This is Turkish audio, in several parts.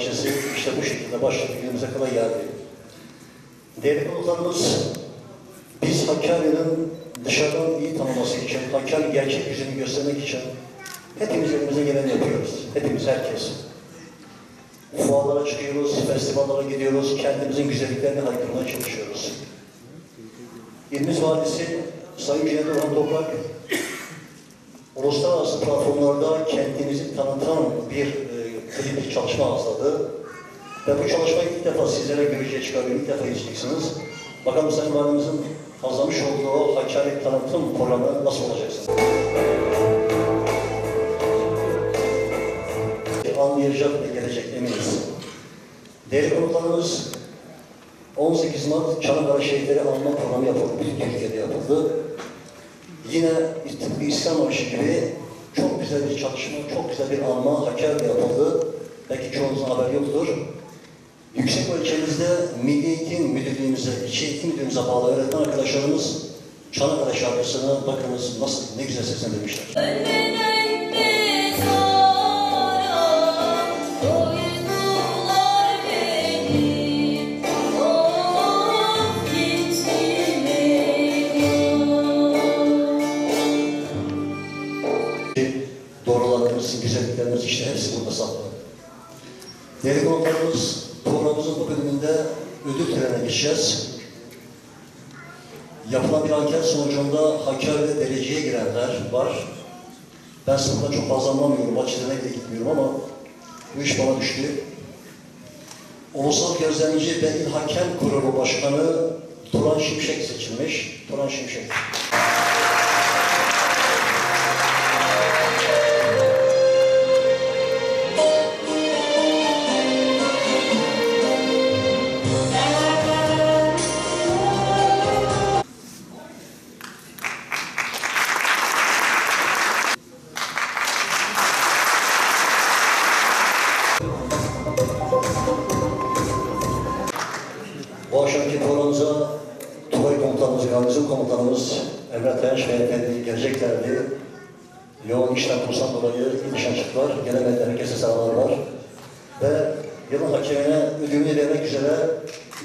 tarihçesi işte bu şekilde başladı günümüze kadar geldi. Değerli konuklarımız, biz Hakkari'nin dışarıdan iyi tanıması için, Hakkari gerçek yüzünü göstermek için hepimiz elimize geleni yapıyoruz. Hepimiz, herkes. Fuarlara çıkıyoruz, festivallere gidiyoruz, kendimizin güzelliklerini haykırmaya çalışıyoruz. İlmiz Valisi Sayın Cüneyt Orhan Toprak uluslararası platformlarda kendinizi tanıtan bir e, klip çalışma hazırladı. Ve bu çalışmayı ilk defa sizlere görücüye çıkarıyorum, ilk defa izleyeceksiniz. Bakalım Sayın Valimizin hazırlamış olduğu Hakkari tanıtım programı nasıl olacaksınız? Anlayacak ve gelecek eminiz. Değerli konuklarımız 18 Mart Çanakkale Şehitleri Anma Programı yapıldı. Türkiye'de yapıldı. Yine tıpkı İslam Marşı gibi güzel bir çalışma, çok güzel bir anma Hakkari'de yapıldı. Belki çoğunuzun haberi yoktur. Yüksek ölçemizde Milli Eğitim Müdürlüğümüze, İçi Eğitim Müdürlüğümüze bağlı öğretmen arkadaşlarımız Çanakkale şarkısını bakınız nasıl ne güzel seslendirmişler. Ölmeden Değerli konuklarımız, programımızın bu bölümünde ödül törenine geçeceğiz. Yapılan bir anket sonucunda Hakkari'de dereceye girenler var. Ben sınıfta çok fazla anlamıyorum, açılarına bile gitmiyorum ama bu iş bana düştü. Ulusal Gözlemci ve İl Hakem Kurulu Başkanı Turan Şimşek seçilmiş. Turan Şimşek. Bu akşamki programımıza Tugay Komutanımız, Garnizon Komutanımız Emre Tayaş Beyefendi geleceklerdi. Yoğun işten kursan dolayı nişan çıktılar. Gelemediler, herkese selamlar var. Ve yılın hakemine ödülünü vermek üzere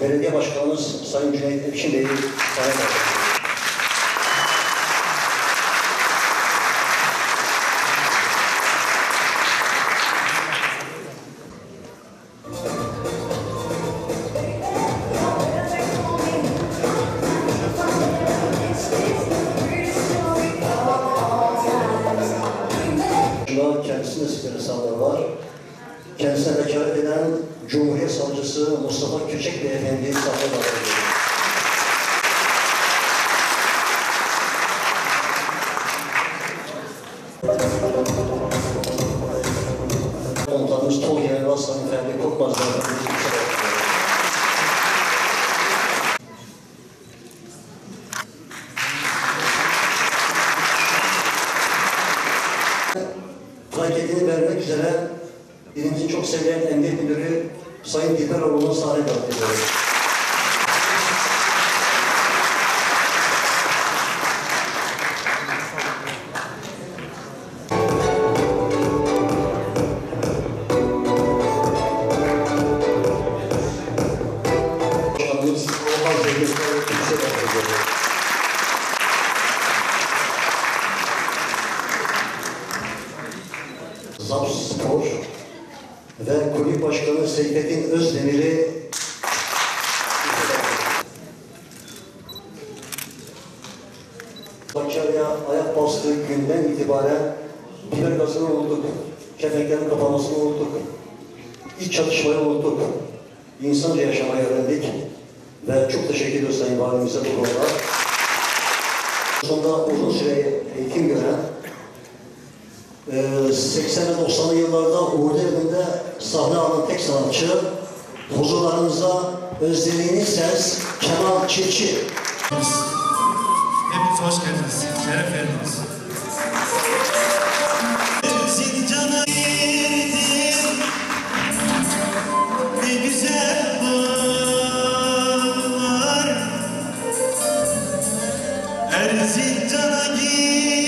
Belediye Başkanımız Sayın Cüneyt Ekşin Bey'i davet ilimizin çok sevilen emniyet müdürü Sayın Dilberoğlu'nu sahne davet ediyorum. Başkanımız Orhan çok teşekkür ediyoruz Sayın Valimize bu konuda. Sonunda uzun süre eğitim gören Ee, 80 ve 90'lı yıllarda Uğurlu Evi'nde sahne alan tek sanatçı huzurlarınızda özlediğiniz ses Kemal Çiftçi. Hepiniz hoş geldiniz. Şeref verdiniz. Her zindana gir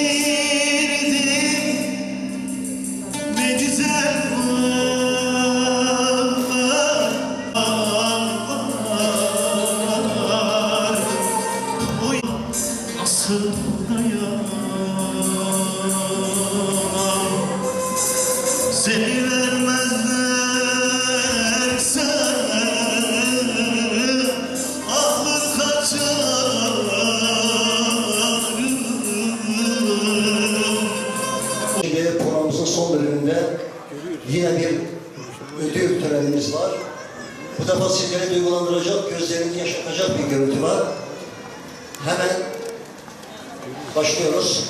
sizleri duygulandıracak, gözlerinizi yaşatacak bir görüntü var. Hemen başlıyoruz.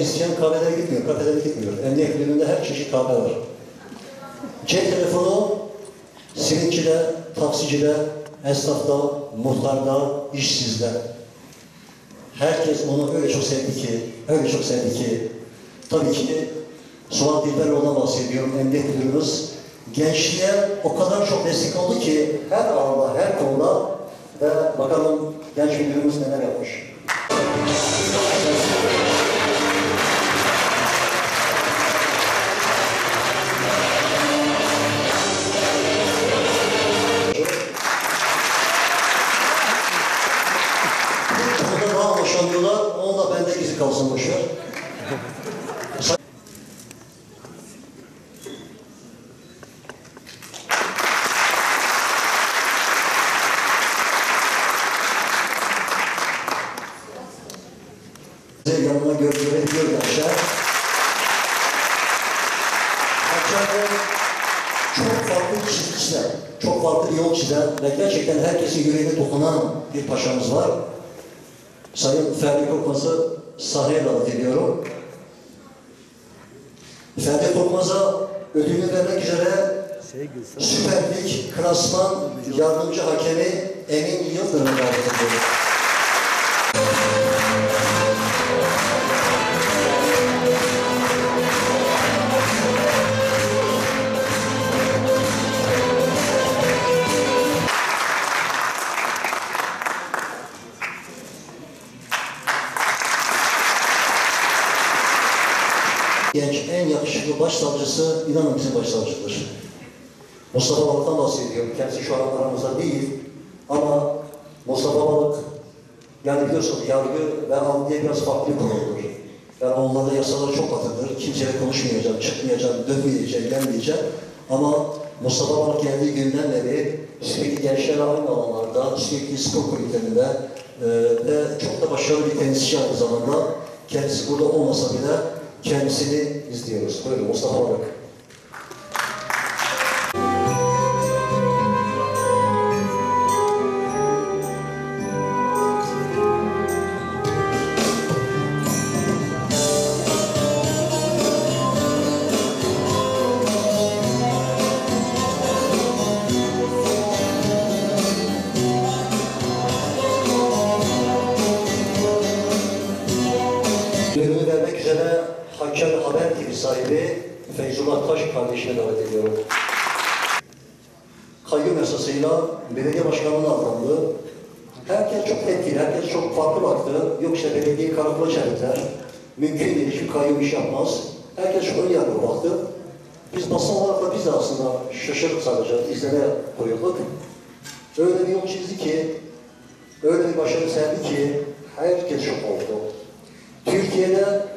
İsteyen kahvelere gitmiyor, kafelere gitmiyor. Emniyet müdürlüğünde her çeşit kahve var. Cep telefonu silincide, taksicide, esnafta, muhtarda, işsizde. Herkes onu öyle çok sevdi ki, öyle çok sevdi ki. Tabii ki Suat Dilberoğlu'na bahsediyorum, emniyet müdürümüz. Gençliğe o kadar çok destek oldu ki her alanda, her konuda ve bakalım genç müdürümüz neler yapmış. Yanına gördüğüne gidiyor aşağı. Aşağıda çok farklı çizgiler, çok farklı yol çizen ve gerçekten herkesin yüreğine dokunan bir paşamız var. Sayın Ferdi Korkmaz'ı sahneye davet ediyorum. Ferdi Korkmaz'a ödülünü vermek üzere Süper Lig Klasman Yardımcı Hakemi Emin Yıldırım'ı davet ediyorum. Genç en yakışıklı başsavcısı inanın bizim başsavcıdır. Mustafa Balık'tan bahsediyorum. Kendisi şu an aramızda değil. Ama Mustafa Balık yani biliyorsunuz yargı ve adliye biraz farklı konudur. Yani onlarda yasalar çok katıdır. Kimseyle konuşmayacağım, çıkmayacağım, dönmeyeceğim, gelmeyeceğim. Ama Mustafa Balık geldiği günden beri sürekli gençlerle aynı alanlarda, sürekli spor kulüplerinde e, ve çok da başarılı bir tenisçi aynı zamanda. Kendisi burada olmasa bile kendisini izliyoruz. Böyle Mustafa Balık. Üzere Hakem Haber TV sahibi Feyzullah Taş kardeşine davet ediyorum. Kayyum yasasıyla belediye başkanlığına atandı. Herkes çok tepkili, herkes çok farklı baktı. Yok işte belediyeyi karakola çevirdiler. Mümkün değil, hiçbir kayyum iş yapmaz. Herkes ön yargılı baktı. Biz basın olarak da biz de aslında şaşırdık sadece, izleme koyulduk. Öyle bir yol çizdi ki, öyle bir başarı serdi ki herkes şok oldu. Türkiye'de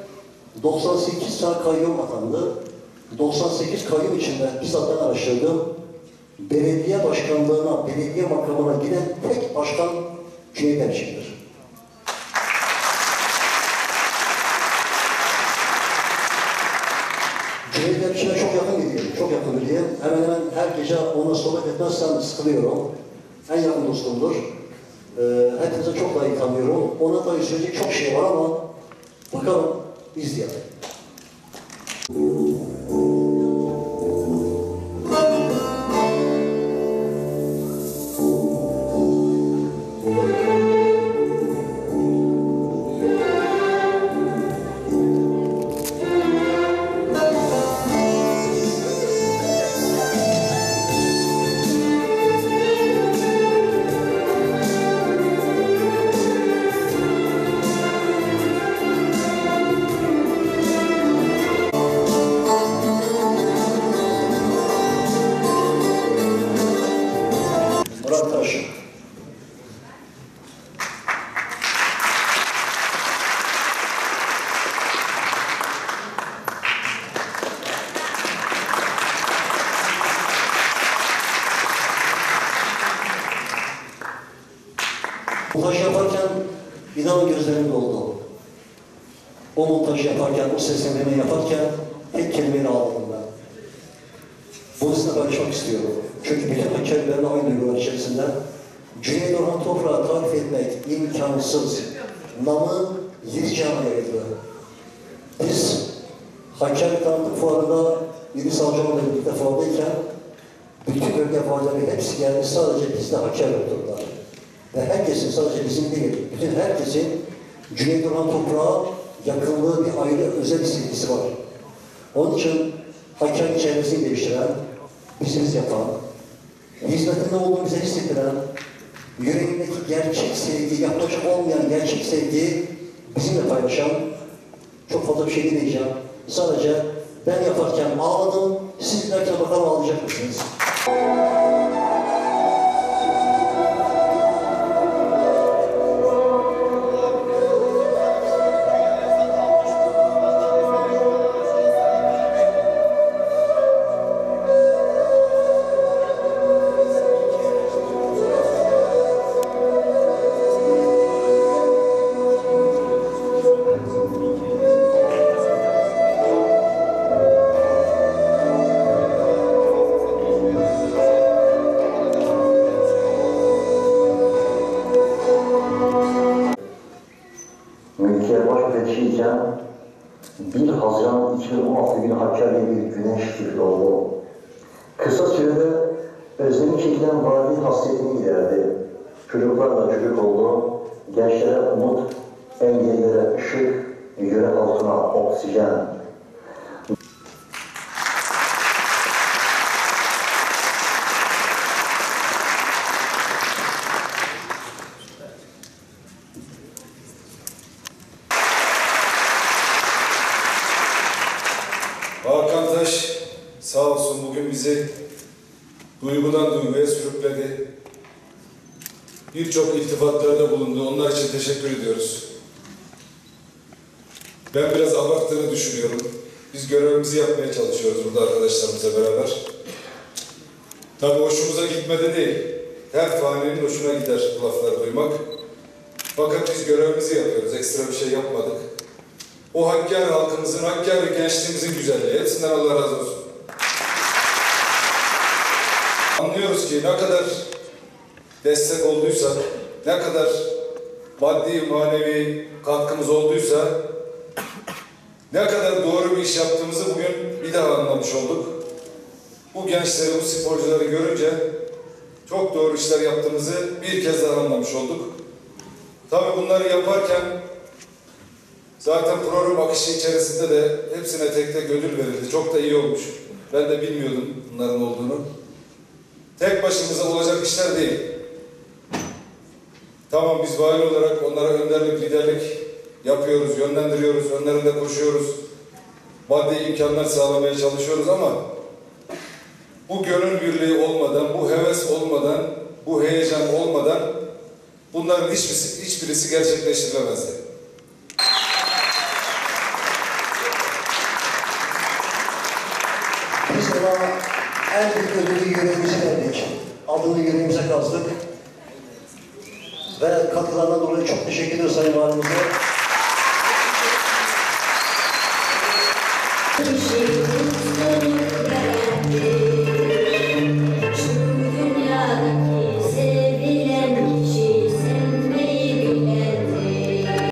98 tane kayyum atandı. 98 kayyum içinde bizzat ben araştırdım. Belediye başkanlığına, belediye makamına giden tek başkan Cüneyt Erçin'dir. Cüneyt Erçin'e çok yakın gidiyorum, çok yakın gidiyorum. Hemen hemen her gece ona sohbet etmezsem sıkılıyorum. En yakın dostumdur. Ee, hepinize çok daha iyi tanıyorum. Ona da söyleyecek çok şey var ama bakalım easier. O montajı yaparken, o seslendirmeyi yaparken tek kelimeyle ağladım ben. Bunu sizinle paylaşmak istiyorum. Çünkü bütün hikayelerinde aynı duygular içerisinde Cüneyt Orhan Toprağı tarif etmek imkansız. Namı yedi cana yayıldı. Biz Hakkari Tanıtık Fuarı'nda İdris Avcıoğlu'yla birlikte fuardayken bütün bölge fuarları hepsi geldi. Sadece bizde Hakkari oturdular. Ve herkesin sadece bizim değil, bütün herkesin Cüneyt Orhan Toprağı yakınlığı bir ayrı özel bir sevgisi var. Onun için Hakkari çevresini değiştiren, bizimiz yapan, hizmetinde olduğunu bize hissettiren, yüreğindeki gerçek sevgi, yaklaşık olmayan gerçek sevgiyi bizimle paylaşan, çok fazla bir şey demeyeceğim. Sadece ben yaparken ağladım, siz dinlerken bakalım ağlayacak mısınız? Müfettişiyken 1 Haziran 2016 günü Hakkari'ye bir güneş gibi doğdu. Kısa sürede özlemi çekilen vadi hasretini giderdi. Çocuklarla çocuk oldu, gençlere umut, engellilere ışık, yöre halkına oksijen. Hakan Taş sağ olsun bugün bizi duygudan duyguya sürükledi. Birçok iltifatlarda bulundu. Onlar için teşekkür ediyoruz. Ben biraz abarttığını düşünüyorum. Biz görevimizi yapmaya çalışıyoruz burada arkadaşlarımızla beraber. Tabii hoşumuza gitmedi değil. Her faninin hoşuna gider bu lafları duymak. Fakat biz görevimizi yapıyoruz. Ekstra bir şey yapmadık. O Hakkari halkımızın, Hakkari gençliğimizin güzelliği. Hepsinden Allah razı olsun. Ki ne kadar destek olduysa, ne kadar maddi manevi katkımız olduysa, ne kadar doğru bir iş yaptığımızı bugün bir daha anlamış olduk. Bu gençleri, bu sporcuları görünce çok doğru işler yaptığımızı bir kez daha anlamış olduk. Tabii bunları yaparken Zaten program akışı içerisinde de hepsine tek tek ödül verildi. Çok da iyi olmuş. Ben de bilmiyordum bunların olduğunu. Tek başımıza olacak işler değil. Tamam biz vali olarak onlara önderlik, liderlik yapıyoruz, yönlendiriyoruz, önlerinde koşuyoruz. Maddi imkanlar sağlamaya çalışıyoruz ama bu gönül birliği olmadan, bu heves olmadan, bu heyecan olmadan bunların hiçbirisi, hiçbirisi gerçekleştirilemezdi. En büyük ödülü yüreğimize Adını yüreğimize kazdık. Ve katkılarına dolayı çok teşekkür ediyoruz Sayın Valimize.